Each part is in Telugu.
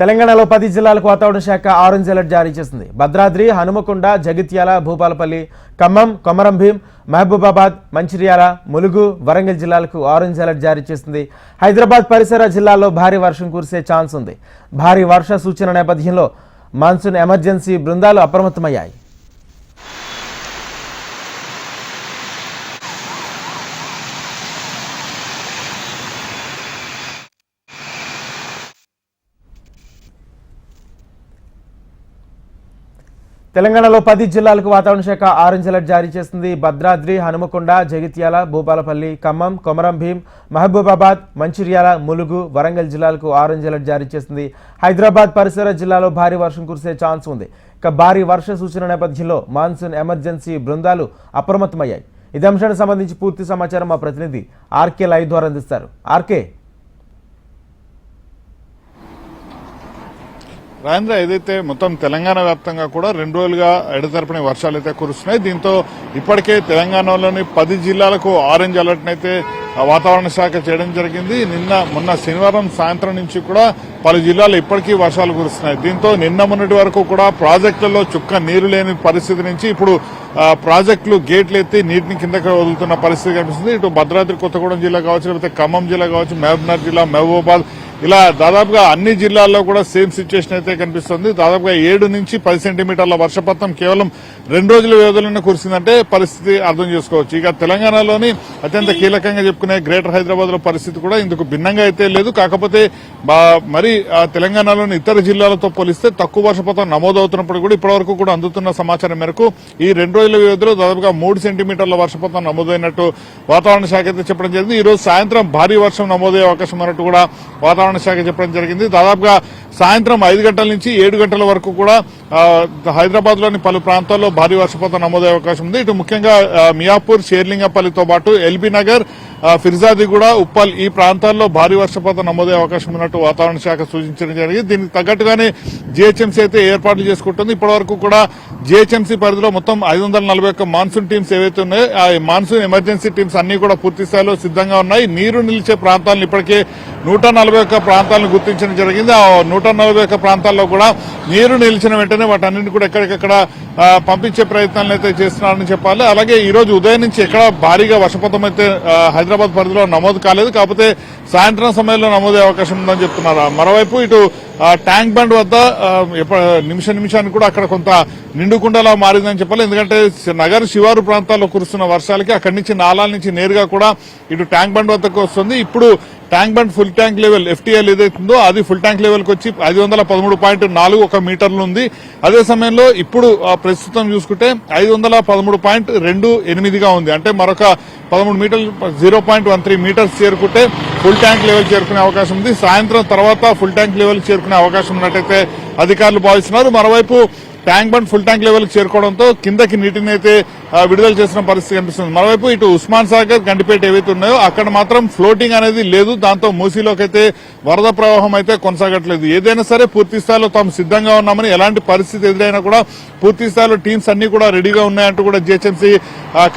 తెలంగాణలో పది జిల్లాలకు వాతావరణ శాఖ ఆరెంజ్ అలర్ట్ జారీ చేసింది. భద్రాద్రి హనుమకొండ జగిత్యాల భూపాలపల్లి ఖమ్మం కొమరంభీం మహబూబాబాద్ మంచిర్యాల ములుగు వరంగల్ జిల్లాలకు ఆరెంజ్ అలర్ట్ జారీ చేసింది. హైదరాబాద్ పరిసర జిల్లాల్లో భారీ వర్షం కురిసే ఛాన్స్ ఉంది. భారీ వర్ష సూచన నేపథ్యంలో మాన్సూన్ ఎమర్జెన్సీ బృందాలు అప్రమత్తమయ్యాయి. తెలంగాణలో పది జిల్లాలకు వాతావరణ శాఖ ఆరెంజ్ అలర్ట్ జారీ చేసింది. భద్రాద్రి హనుమకొండ జగిత్యాల భూపాలపల్లి ఖమ్మం కొమరం భీం మహబూబాబాద్ మంచిర్యాల ములుగు వరంగల్ జిల్లాలకు ఆరెంజ్ అలర్ట్ జారీ చేసింది. హైదరాబాద్ పరిసర జిల్లాలో భారీ వర్షం కురిసే ఛాన్స్ ఉంది. ఇక భారీ వర్ష సూచన నేపథ్యంలో మాన్సూన్ ఎమర్జెన్సీ బృందాలు అప్రమత్తమయ్యాయి. ఇదే అంశానికి సంబంధించి పూర్తి సమాచారం మా ప్రతినిధి ఆర్కే లైవ్ ద్వారా అందిస్తారు. ఆర్కే రాజేంద్ర ఏదైతే మొత్తం తెలంగాణ వ్యాప్తంగా కూడా రెండు రోజులుగా ఎడతెరపని వర్షాలు అయితే కురుస్తున్నాయి దీంతో ఇప్పటికే తెలంగాణలోని పది జిల్లాలకు ఆరెంజ్ అలర్ట్ అయితే వాతావరణ శాఖ చేయడం జరిగింది. నిన్న మొన్న శనివారం సాయంత్రం నుంచి కూడా పలు జిల్లాలు ఇప్పటికీ వర్షాలు కురుస్తున్నాయి. దీంతో నిన్న మొన్నటి వరకు కూడా ప్రాజెక్టులలో చుక్క నీరు లేని పరిస్థితి నుంచి ఇప్పుడు ప్రాజెక్టులు గేట్లు ఎత్తి నీటిని కిందకి వదులుతున్న పరిస్థితి కనిపిస్తుంది. ఇటు భద్రాద్రి కొత్తగూడెం జిల్లా కావచ్చు లేకపోతే ఖమ్మం జిల్లా కావచ్చు మహబూబ్నగర్ జిల్లా మహబూబాబాద్ ఇలా దాదాపుగా అన్ని జిల్లాల్లో కూడా సేమ్ సిచ్యువేషన్ అయితే కనిపిస్తుంది. దాదాపుగా ఏడు నుంచి పది సెంటీమీటర్ల వర్షపాతం కేవలం రెండు రోజుల వ్యవధిలోనే కురిసిందంటే పరిస్థితి అర్థం చేసుకోవచ్చు. ఇక తెలంగాణలోని అత్యంత కీలకంగా చెప్పుకునే గ్రేటర్ హైదరాబాద్లో పరిస్థితి కూడా ఇందుకు భిన్నంగా అయితే లేదు. కాకపోతే బా- మరి తెలంగాణలోని ఇతర జిల్లాలతో పోలిస్తే తక్కువ వర్షపాతం నమోదవుతున్నప్పుడు కూడా ఇప్పటివరకు కూడా అందుతున్న సమాచారం మేరకు ఈ రెండు రోజుల వ్యవధిలో దాదాపుగా మూడు సెంటీమీటర్ల వర్షపాతం నమోదైనట్టు వాతావరణ శాఖ అయితే చెప్పడం జరిగింది. ఈ రోజు సాయంత్రం భారీ వర్షం నమోదయ్యే అవకాశం ఉన్నట్టు కూడా వాతావరణ శాఖ చెప్పడం జరిగింది. దాదాపుగా సాయంత్రం ఐదు గంటల నుంచి ఏడు గంటల వరకు కూడా హైదరాబాద్లోని పలు ప్రాంతాల్లో భారీ వర్షపాతం నమోదయ్యే అవకాశం ఉంది. ఇటు ముఖ్యంగా మియాపూర్ షేర్లింగపల్లితో పాటు ఎల్బీ నగర్ ఫిర్జాది కూడా ఉప్పల్ ఈ ప్రాంతాల్లో భారీ వర్షపాతం నమోదయ్యే అవకాశం ఉన్నట్టు వాతావరణ శాఖ సూచించడం జరిగింది. దీనికి తగ్గట్టుగానే జీహెచ్ఎంసీ అయితే ఏర్పాట్లు చేసుకుంటుంది. ఇప్పటివరకు కూడా జీహెచ్ఎంసీ పరిధిలో మొత్తం ఐదు వందల నలభై ఒక్క మాన్సూన్ టీమ్స్ ఏవైతే ఉన్నాయో ఆ మాన్సూన్ ఎమర్జెన్సీ టీమ్స్ అన్ని కూడా పూర్తి స్థాయిలో సిద్ధంగా ఉన్నాయి. నీరు నిలిచే ప్రాంతాలను ఇప్పటికే నూట నలభై ఒక్క ప్రాంతాలను గుర్తించడం జరిగింది. ఆ నూట నలభై ఒక్క ప్రాంతాల్లో కూడా నీరు నిలిచిన వెంటనే వాటన్నింటిని కూడా ఎక్కడికక్కడ పంపించే ప్రయత్నాలు అయితే చేస్తున్నారని చెప్పాలి. అలాగే ఈ రోజు ఉదయం నుంచి ఎక్కడ భారీగా వర్షపాతం అయితే హైదరాబాద్ పరిధిలో నమోదు కాలేదు. కాకపోతే సాయంత్రం సమయంలో నమోదే అవకాశం ఉందని చెప్తున్నారు. మరోవైపు ఇటు ట్యాంక్ బండ్ వద్ద ఎప్ప- నిమిష నిమిషానికి కూడా అక్కడ కొంత నిండుకుండలా మారిందని చెప్పాలి. ఎందుకంటే నగర్ శివారు ప్రాంతాల్లో కురుస్తున్న వర్షాలకి అక్కడి నుంచి నాలాల నుంచి నేరుగా కూడా ఇటు ట్యాంక్ బండ్ వద్దకు వస్తుంది. ఇప్పుడు tank bund full tank level FTL ఏదైతుందో అది ఫుల్ ట్యాంక్ లెవెల్కి వచ్చి ఐదు వందల పదమూడు పాయింట్ నాలుగు ఒక మీటర్లు ఉంది. అదే సమయంలో ఇప్పుడు ప్రస్తుతం చూసుకుంటే ఐదు వందల పదమూడు పాయింట్ రెండు ఎనిమిదిగా ఉంది. అంటే మరొక పదమూడు మీటర్లు zero point one three meters చేరుకుంటే ఫుల్ ట్యాంక్ లెవెల్ చేరుకునే అవకాశం ఉంది. సాయంత్రం తర్వాత ఫుల్ ట్యాంక్ లెవెల్ చేరుకునే అవకాశం ఉన్నట్టయితే అధికారులు భావిస్తున్నారు. మరోవైపు tank bund full tank level చేరుకోవడంతో కిందకి నీటిని అయితే విడుదల చేసిన పరిస్థితి కనిపిస్తుంది. మరోవైపు ఇటు ఉస్మాన్ సాగర్ గండిపేట ఏవైతే ఉన్నాయో అక్కడ మాత్రం ఫ్లోటింగ్ అనేది లేదు. దాంతో మూసీలోకైతే వరద ప్రవాహం అయితే కొనసాగట్లేదు. ఏదైనా సరే పూర్తి స్థాయిలో తాము సిద్ధంగా ఉన్నామని ఎలాంటి పరిస్థితి ఎదురైనా కూడా పూర్తి స్థాయిలో టీమ్స్ అన్ని కూడా రెడీగా ఉన్నాయంటూ కూడా జిహెచ్ఎంసీ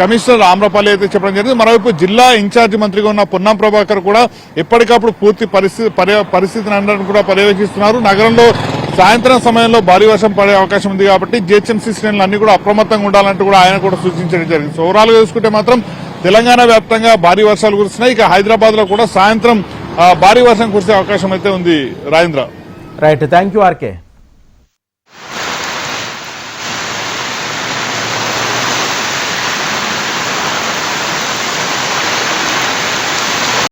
కమిషనర్ ఆమ్రపాలి అయితే చెప్పడం జరిగింది. మరోవైపు జిల్లా ఇన్ఛార్జి మంత్రిగా ఉన్న పొన్నం ప్రభాకర్ కూడా ఎప్పటికప్పుడు పూర్తి పరిస్థితి పరిస్థితిని అందరం కూడా పర్యవేక్షిస్తున్నారు. నగరంలో సాయంత్రం సమయంలో భారీ వర్షం పడే అవకాశం ఉంది కాబట్టి జిహెచ్ఎంసీ శ్రేణులు అన్ని కూడా అప్రమత్తంగా ఉండాలంటూ కూడా ఆయన కూడా సూచించడం జరిగింది. సో ఓవరాల్గా చూసుకుంటే మాత్రం తెలంగాణ వ్యాప్తంగా భారీ వర్షాలు కురుస్తున్నాయి. ఇక హైదరాబాద్లో కూడా సాయంత్రం భారీ వర్షం కురిసే అవకాశం అయితే ఉంది Rajendra. Right. Thank you RK.